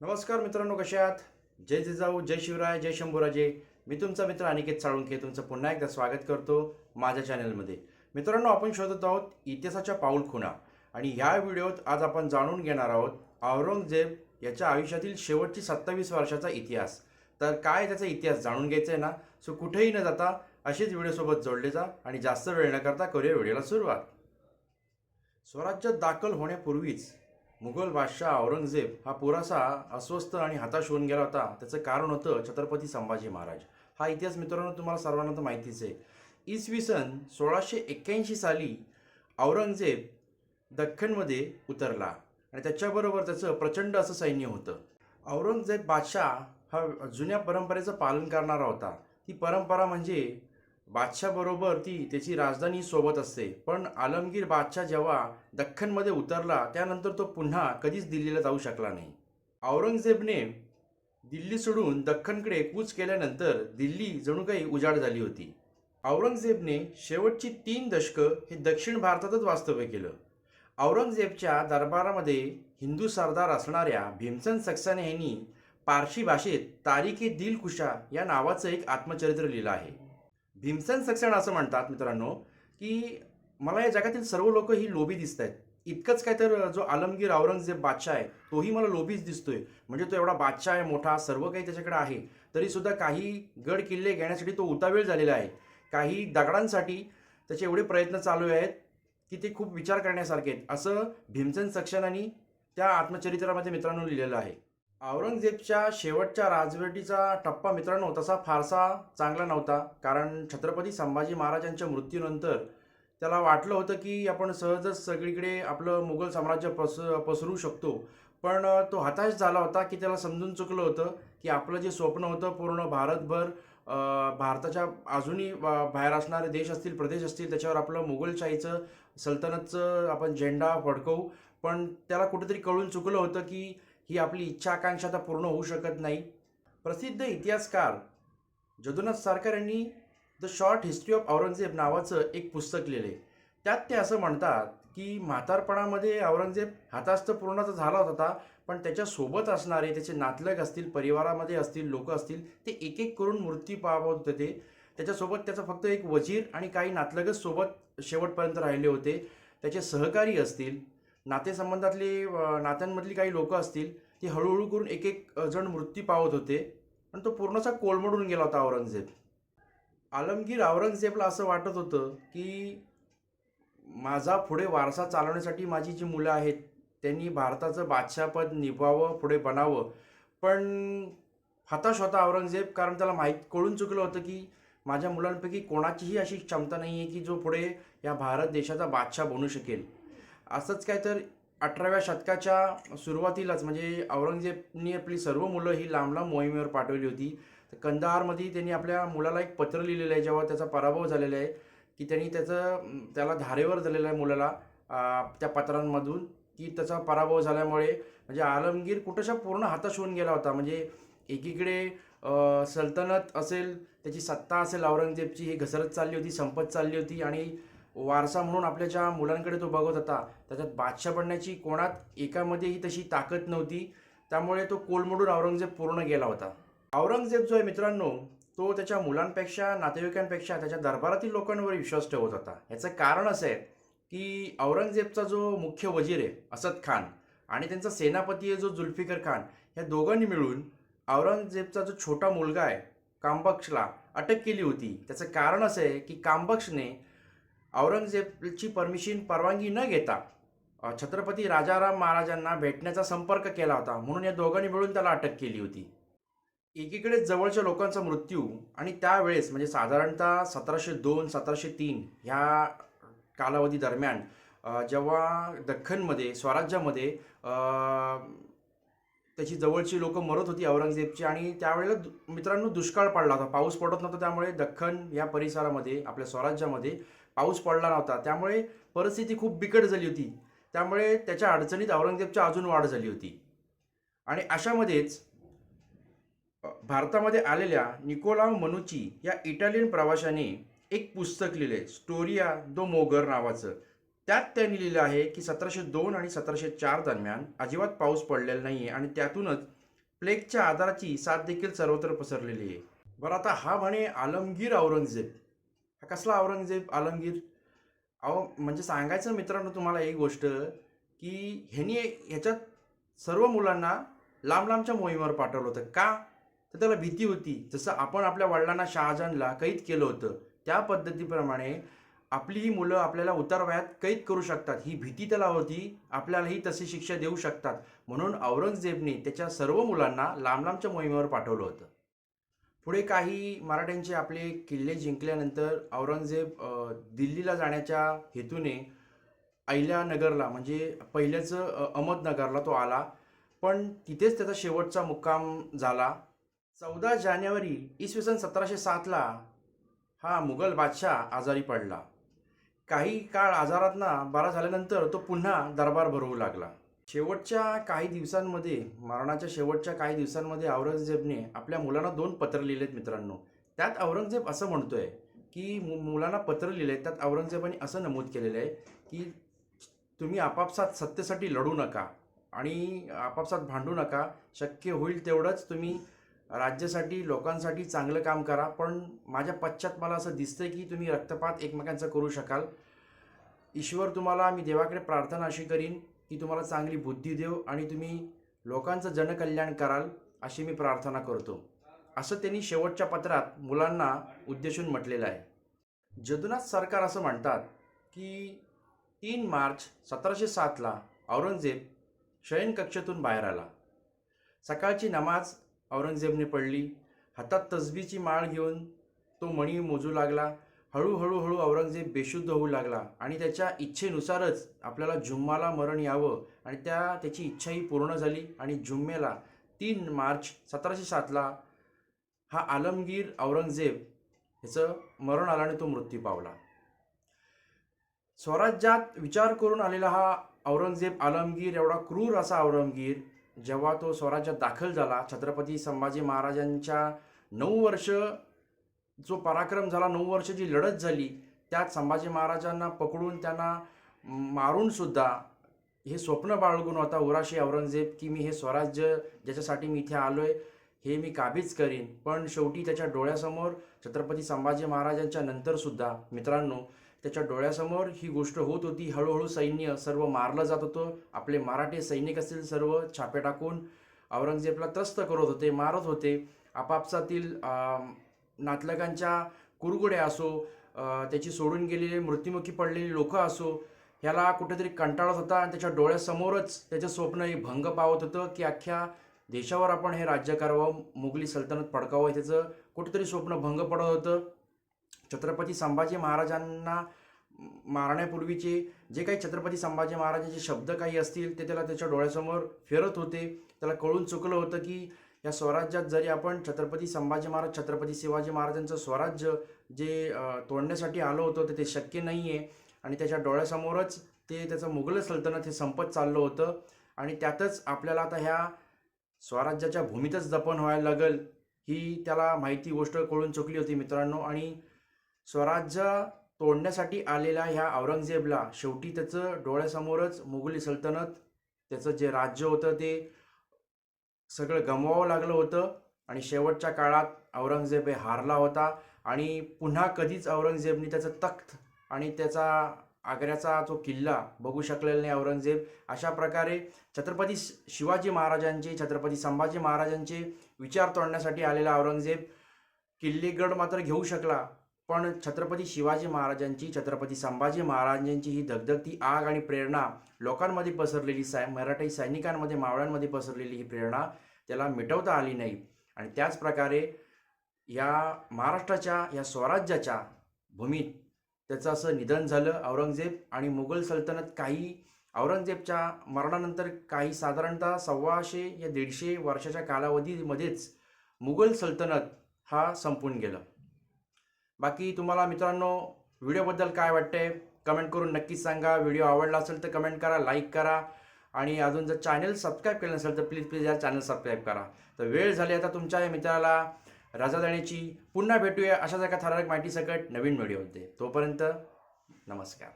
नमस्कार मित्रांनो कशा आहात? जय जिजाऊ जय शिवराय जय शंभूराजे. मी तुमचा मित्र अनिकेत साळुंखे तुमचं पुन्हा एकदा स्वागत करतो माझ्या चॅनलमध्ये. मित्रांनो आपण शोधत आहोत इतिहासाच्या पाऊल खुणा आणि ह्या व्हिडिओत आज आपण जाणून घेणार आहोत औरंगजेब याच्या आयुष्यातील शेवटची सत्तावीस वर्षाचा इतिहास. तर काय त्याचा इतिहास जाणून घ्यायचा आहे ना? सो कुठेही न जाता असेच व्हिडिओसोबत जोडले जा आणि जास्त वेळ न करता करूया व्हिडिओला सुरुवात. स्वराज्यात दाखल होण्यापूर्वीच मुघल बादशाह औरंगजेब हा पुरासा अस्वस्थ आणि हताश होऊन गेला होता. त्याचं कारण होतं छत्रपती संभाजी महाराज. हा इतिहास मित्रांनो तुम्हाला सर्वांना तर माहितीच आहे. इसवी सन सोळाशे एक्क्याऐंशी साली औरंगजेब दख्खनमध्ये उतरला आणि त्याच्याबरोबर त्याचं प्रचंड असं सैन्य होतं. औरंगजेब बादशाह हा जुन्या परंपरेचं पालन करणारा होता. ती परंपरा म्हणजे बादशाहबरोबर ती त्याची राजधानी सोबत असते. पण आलमगीर बादशाह जेव्हा दख्खनमध्ये उतरला त्यानंतर तो पुन्हा कधीच दिल्लीला जाऊ शकला नाही. औरंगजेबने दिल्ली सोडून दख्खनकडे कूच केल्यानंतर दिल्ली जणू काही उजाड झाली होती. औरंगजेबने शेवटची तीन दशकं हे दक्षिण भारतातच वास्तव्य केलं. औरंगजेबच्या दरबारामध्ये हिंदू सरदार असणाऱ्या भीमसन सक्सेना यांनी पारशी भाषेत तारिके दिलकुशा या नावाचं एक आत्मचरित्र लिहिलं आहे. भीमसेन सक्सेना असं म्हणतात मित्रांनो की मला या जगातील सर्व लोक ही लोभी दिसत आहेत इतकंच काय तर जो आलमगीर औरंगजेब बादशाह आहे तोही मला लोभीच दिसतोय. म्हणजे तो एवढा बादशाह आहे मोठा सर्व काही त्याच्याकडे आहे. तरी सुद्धा काही गड किल्ले घेण्यासाठी तो उतावेळ झालेला आहे. काही दगडांसाठी त्याचे एवढे प्रयत्न चालू आहेत की ते खूप विचार करण्यासारखे आहेत. असं भीमसेन सक्सेनानी त्या आत्मचरित्रामध्ये मित्रांनो लिहिलेलं आहे. औरंगजेबच्या शेवटच्या राजवटीचा टप्पा मित्रांनो तसा फारसा चांगला नव्हता. कारण छत्रपती संभाजी महाराजांच्या मृत्यूनंतर त्याला वाटलं होतं की आपण सहजच सगळीकडे आपलं मुघल साम्राज्य पस पसरू शकतो. पण तो हताश झाला होता की त्याला समजून चुकलं होतं की आपलं जे स्वप्न होतं पूर्ण भारतभर भारताच्या अजूनही बाहेर असणारे देश असतील प्रदेश असतील त्याच्यावर आपलं मुघलशाहीचं सल्तनतचं आपण झेंडा फडकवू. पण त्याला कुठेतरी कळून चुकलं होतं की ही आपली इच्छा आकांक्षा आता पूर्ण होऊ शकत नाही. प्रसिद्ध इतिहासकार जदुनाथ सरकार यांनी the short history of Aurangzeb नावाचं एक पुस्तक लिहिले. त्यात ते असं म्हणतात की म्हातारपणामध्ये औरंगजेब हातास्त तर पूर्ण तर झाला होता पण त्याच्यासोबत असणारे त्याचे नातलग असतील परिवारामध्ये असतील लोक असतील ते एक एक करून मृत्यू पावत होते ते. त्याच्यासोबत त्याचा फक्त एक वजीर आणि काही नातलगच सोबत शेवटपर्यंत राहिले होते. त्याचे सहकारी असतील नातेसंबंधातले नात्यांमधली काही लोकं असतील ती हळूहळू करून एक एक जण मृत्यू पावत होते आणि तो पूर्णचा कोलमडून गेला होता औरंगजेब. आलमगीर औरंगजेबला असं वाटत होतं की माझा पुढे वारसा चालवण्यासाठी माझी जी मुलं आहेत त्यांनी भारताचं बादशाहपद निभावं पुढे बनावं. पण हताश होता औरंगजेब कारण त्याला माहीत कळून चुकलं होतं की माझ्या मुलांपैकी कोणाचीही अशी क्षमता नाही आहे की जो पुढे या भारत देशाचा बादशाह बनू शकेल. असंच काय तर अठराव्या शतकाच्या सुरुवातीलाच म्हणजे औरंगजेबनी आपली सर्व मुलं ही लांब लांब मोहिमेवर पाठवली होती. तर कंदाहारमध्ये त्यांनी आपल्या मुलाला एक पत्र लिहिलेलं आहे जेव्हा त्याचा पराभव झालेला आहे की त्यांनी त्याचं त्याला धारेवर झालेलं आहे मुलाला त्या पत्रांमधून की त्याचा पराभव झाल्यामुळे म्हणजे आलमगीर कुठंशा पूर्ण हाताश होऊन गेला होता. म्हणजे एकीकडे सल्तनत असेल त्याची सत्ता असेल औरंगजेबची ही घसरत चालली होती संपत चालली होती आणि वारसा म्हणून आपल्या ज्या मुलांकडे तो बघत होता त्याच्यात बादशाह बनण्याची कोणात एकामध्येही तशी ताकद नव्हती. त्यामुळे तो कोलमडून औरंगजेब पूर्ण गेला होता. औरंगजेब जो आहे मित्रांनो तो त्याच्या मुलांपेक्षा नातेवाईकांपेक्षा त्याच्या दरबारातील लोकांवर विश्वास ठेवत होता. याचं कारण असं आहे की औरंगजेबचा जो मुख्य वजीर आहे असद खान आणि त्यांचा सेनापती आहे जो जुल्फिकर खान या दोघांनी मिळून औरंगजेबचा जो छोटा मुलगा आहे कांबक्षला अटक केली होती. त्याचं कारण असं आहे की कांबक्षने औरंगजेबची परमिशन परवानगी न घेता छत्रपती राजाराम महाराजांना भेटण्याचा संपर्क केला होता. म्हणून या दोघांनी मिळून त्याला अटक केली होती. एकीकडे जवळच्या लोकांचा मृत्यू आणि त्यावेळेस म्हणजे साधारणतः सतराशे दोन सतराशे तीन ह्या कालावधी दरम्यान जेव्हा दख्खनमध्ये स्वराज्यामध्ये त्याची जवळची लोकं मरत होती औरंगजेबची आणि त्यावेळेला मित्रांनो दुष्काळ पडला होता. पाऊस पडत नव्हता त्यामुळे दख्खन या परिसरामध्ये आपल्या स्वराज्यामध्ये पाऊस पडला नव्हता. त्यामुळे परिस्थिती खूप बिकट झाली होती. त्यामुळे त्याच्या अडचणीत औरंगजेबच्या अजून वाढ झाली होती. आणि अशामध्येच भारतामध्ये आलेल्या निकोलाव मनुची या इटालियन प्रवाशाने एक पुस्तक लिहिले स्टोरिया दो मोगर नावाचं. त्यात त्यांनी लिहिलं आहे की सतराशे दोन आणि सतराशे चार दरम्यान अजिबात पाऊस पडलेला नाही आहे आणि त्यातूनच प्लेगच्या आधाराची साथ देखील सर्वत्र पसरलेली आहे. बरं आता हा म्हणे आलमगीर औरंगजेब. हा कसला औरंगजेब आलमगीर? अहो म्हणजे सांगायचं मित्रांनो तुम्हाला एक गोष्ट की ह्यानी ह्याच्यात सर्व मुलांना लांब लांबच्या मोहिमेवर पाठवलं होतं. का? तर त्याला भीती होती. जसं आपण आपल्या वडिलांना शहाजहानला कैद केलं होतं त्या पद्धतीप्रमाणे आपली ही मुलं आपल्याला उतार वयात कैद करू शकतात. ही भीती त्याला होती. आपल्यालाही तशी शिक्षा देऊ शकतात. म्हणून औरंगजेबने त्याच्या सर्व मुलांना लांब लांबच्या मोहिमेवर पाठवलं होतं. पुढे काही मराठ्यांचे आपले किल्ले जिंकल्यानंतर औरंगजेब दिल्लीला जाण्याच्या हेतूने अहिल्यानगरला म्हणजे पहिल्याचं अहमदनगरला तो आला. पण तिथेच त्याचा शेवटचा मुक्काम झाला. चौदा जानेवारी इसवी सन सतराशे सातला हा मुघल बादशाह आजारी पडला. काही काळ आजारातना बरा झाल्यानंतर तो पुन्हा दरबार भरवू लागला. शेवटच्या काही दिवसांमध्ये मरणाच्या शेवटच्या काही दिवसांमध्ये औरंगजेबने आपल्या मुलांना दोन पत्र लिहिलेत मित्रांनो. त्यात औरंगजेब असं म्हणतोय की मु मुलांना पत्र लिहिले त्यात औरंगजेबाने असं नमूद केलेलं आहे की तुम्ही आपापसात सत्तेसाठी लढू नका आणि आपापसात भांडू नका. शक्य होईल तेवढंच तुम्ही राज्यासाठी लोकांसाठी चांगलं काम करा. पण माझ्या पश्चात मला असं दिसतंय की तुम्ही रक्तपात एकमेकांचा करू शकाल. ईश्वर तुम्हाला मी देवाकडे प्रार्थना अशी करीन की तुम्हाला चांगली बुद्धी देव आणि तुम्ही लोकांचं जनकल्याण कराल अशी मी प्रार्थना करतो. असं त्यांनी शेवटच्या पत्रात मुलांना उद्देशून म्हटलेलं आहे. जदुनाथ सरकार असं म्हणतात की तीन मार्च सतराशे सातला औरंगजेब शयनकक्षेतून बाहेर आला. सकाळची नमाज औरंगजेबने पडली. हातात तसबीची माळ घेऊन तो मणी मोजू लागला. हळूहळू हळू औरंगजेब बेशुद्ध होऊ लागला आणि त्याच्या इच्छेनुसारच आपल्याला जुम्माला मरण यावं आणि त्या त्याची इच्छाही पूर्ण झाली आणि जुम्मेला तीन मार्च सतराशे सातला हा आलमगीर औरंगजेब ह्याचं मरण आलं आणि तो मृत्यू पावला. स्वराज्यात विचार करून आलेला हा औरंगजेब आलमगीर एवढा क्रूर असा औरंगीर जेव्हा तो स्वराज्यात दाखल झाला छत्रपती संभाजी महाराजांच्या नऊ वर्ष जो पराक्रम झाला नऊ वर्ष जी लढत झाली त्यात संभाजी महाराजांना पकडून त्यांना मारूनसुद्धा हे स्वप्न बाळगून होता उराशी औरंगजेब की मी हे स्वराज्य ज्याच्यासाठी मी इथे आलो आहे हे मी काबीज करीन. पण शेवटी त्याच्या डोळ्यासमोर छत्रपती संभाजी महाराजांच्या नंतरसुद्धा मित्रांनो त्याच्या डोळ्यासमोर ही गोष्ट होत होती. हळूहळू सैन्य सर्व मारलं जात होतं. आपले मराठी सैनिक असतील सर्व छापे टाकून औरंगजेबला त्रस्त करत होते मारत होते. आपापसातील नातलगांच्या कुरगुड्या असो त्याची सोडून गेलेली मृत्युमुखी पडलेली लोकं असो ह्याला कुठेतरी कंटाळत होता आणि त्याच्या डोळ्यासमोरच त्याचं स्वप्न हे भंग पावत होतं की अख्ख्या देशावर आपण हे राज्य करावं मुघली सल्तनत पडकावं त्याचं कुठेतरी स्वप्न भंग पडत होतं. छत्रपती संभाजी महाराजांना मारण्यापूर्वीचे जे काही छत्रपती संभाजी महाराजांचे शब्द काही असतील ते त्याला त्याच्या डोळ्यासमोर फिरत होते. त्याला कळून चुकलं होतं की या स्वराज्यात जरी आपण छत्रपती संभाजी महाराज छत्रपती शिवाजी महाराजांचं स्वराज्य जे तोडण्यासाठी आलो होतं तर ते शक्य नाही आहे आणि त्याच्या डोळ्यासमोरच ते त्याचं मुघल सल्तनत हे संपत चाललं होतं. आणि त्यातच आपल्याला आता ह्या स्वराज्याच्या भूमीतच जपन व्हायला लागल ही त्याला माहिती गोष्ट कळून चुकली होती मित्रांनो. आणि स्वराज्य तोडण्यासाठी आलेल्या ह्या औरंगजेबला शेवटी त्याचं डोळ्यासमोरच मुघली सल्तनत त्याचं जे राज्य होतं ते सगळं गमवावं लागलं होतं आणि शेवटच्या काळात औरंगजेब हे हारला होता आणि पुन्हा कधीच औरंगजेबने त्याचं तख्त आणि त्याचा आग्र्याचा जो किल्ला बघू शकलेला नाही औरंगजेब. अशा प्रकारे छत्रपती शिवाजी महाराजांचे छत्रपती संभाजी महाराजांचे विचार तोडण्यासाठी आलेला औरंगजेब किल्लेगड मात्र घेऊ शकला. पण छत्रपती शिवाजी महाराजांची छत्रपती संभाजी महाराजांची ही धगधगती आग आणि प्रेरणा लोकांमध्ये पसरलेली साय मराठी सैनिकांमध्ये मावळ्यांमध्ये पसरलेली ही प्रेरणा त्याला मिटवता आली नाही. आणि त्याचप्रकारे या महाराष्ट्राच्या या स्वराज्याच्या भूमीत त्याचं असं निधन झालं. औरंगजेब आणि मुघल सल्तनत काही औरंगजेबच्या मरणानंतर काही साधारणतः सव्वाशे या दीडशे वर्षाच्या कालावधीमध्येच मुघल सल्तनत हा संपून गेलं. बाकी तुम्हाला मित्रांनो व्हिडिओबद्दल काय वाटते कमेंट करून नक्कीच सांगा. व्हिडिओ आवडला असेल तर कमेंट करा लाईक करा. आणि अजून जर चॅनल सबस्क्राईब केलं नसेल तर प्लीज प्लीज या चॅनल सबस्क्राईब करा. तर वेळ झाली आता तुमच्या या मित्राला. रजा देण्याची पुन्हा भेटूया अशाच एका थरारक माहितीसकट नवीन व्हिडिओ होते तोपर्यंत नमस्कार.